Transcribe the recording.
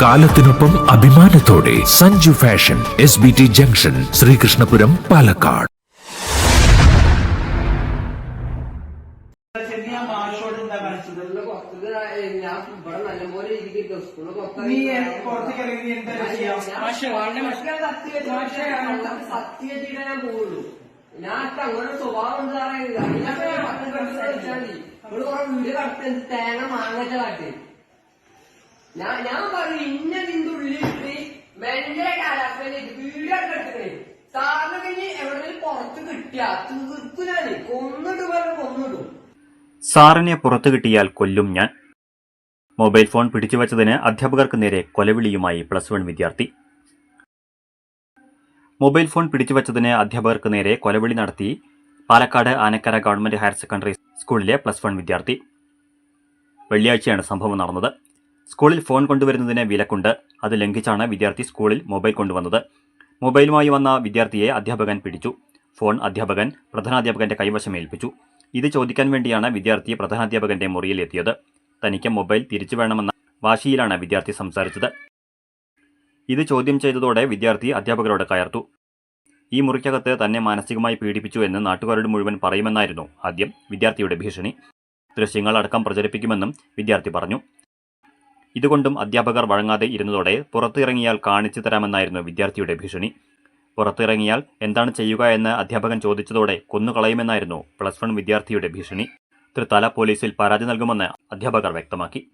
കാലത്തിനൊപ്പം അഭിമാനത്തോടെ Sanju fashion S B T junction Sreekrishnapuram Palakkad ഞാൻ ഞാൻ എന്താ ഞാൻ സ്വഭാവം ഇവിടെ കുറെ വീട് കടത്ത് തേങ്ങ മാങ്ങച്ച കാട്ടി ഞാൻ ഞാൻ ഇന്ന ഉള്ളിൽ ഉള്ളിലിട്ട് മെന്റെ കാലാസ്മയിലേക്ക് വീടൊക്കെ സാറിന് കഴിഞ്ഞ് എവിടെങ്കിലും പുറത്ത് കിട്ടിയ തീർക്കു കൊന്നിട്ട് പറഞ്ഞ് കൊന്നിടും. സാറിനെ പുറത്തു കിട്ടിയാൽ കൊല്ലും ഞാൻ. മൊബൈൽ ഫോൺ പിടിച്ചുവച്ചതിന് അധ്യാപകർക്ക് നേരെ കൊലവിളിയുമായി പ്ലസ് വൺ വിദ്യാർത്ഥി. മൊബൈൽ ഫോൺ പിടിച്ചുവച്ചതിന് അധ്യാപകർക്ക് നേരെ കൊലവിളി നടത്തി Palakkad Anakkara government higher secondary സ്കൂളിലെ പ്ലസ് വൺ വിദ്യാർത്ഥി. വെള്ളിയാഴ്ചയാണ് സംഭവം നടന്നത്. സ്കൂളിൽ ഫോൺ കൊണ്ടുവരുന്നതിന് വിലക്കുണ്ട്. അത് ലംഘിച്ചാണ് വിദ്യാർത്ഥി സ്കൂളിൽ മൊബൈൽ കൊണ്ടുവന്നത്. മൊബൈലുമായി വന്ന വിദ്യാർത്ഥിയെ അധ്യാപകൻ പിടിച്ചു. ഫോൺ അധ്യാപകൻ പ്രധാനാധ്യാപകന്റെ കൈവശം ഏൽപ്പിച്ചു. ഇത് ചോദിക്കാൻ വേണ്ടിയാണ് വിദ്യാർത്ഥി പ്രധാനാധ്യാപകന്റെ മുറിയിൽ എത്തിയത്. തനിക്ക് മൊബൈൽ തിരിച്ചു വേണമെന്ന വാശിയിലാണ് വിദ്യാർത്ഥി സംസാരിച്ചത്. ഇത് ചോദ്യം ചെയ്തതോടെ വിദ്യാർത്ഥി അധ്യാപകരോട് കയർത്തു. ഈ മുറിക്കകത്ത് തന്നെ മാനസികമായി പീഡിപ്പിച്ചു എന്ന് നാട്ടുകാരോട് മുഴുവൻ പറയുമെന്നായിരുന്നു ആദ്യം വിദ്യാർത്ഥിയുടെ ഭീഷണി. ദൃശ്യങ്ങൾ അടക്കം പ്രചരിപ്പിക്കുമെന്നും വിദ്യാർത്ഥി പറഞ്ഞു. ഇതുകൊണ്ടും അധ്യാപകർ വഴങ്ങാതെ ഇരുന്നതോടെ പുറത്തിറങ്ങിയാൽ കാണിച്ചു തരാമെന്നായിരുന്നു വിദ്യാർത്ഥിയുടെ ഭീഷണി. പുറത്തിറങ്ങിയാൽ എന്താണ് ചെയ്യുക എന്ന് അധ്യാപകൻ ചോദിച്ചതോടെ കൊന്നുകളയുമെന്നായിരുന്നു പ്ലസ് വൺ വിദ്യാർത്ഥിയുടെ ഭീഷണി. തൃത്താല പോലീസിൽ പരാതി നൽകുമെന്ന് അധ്യാപകർ വ്യക്തമാക്കി.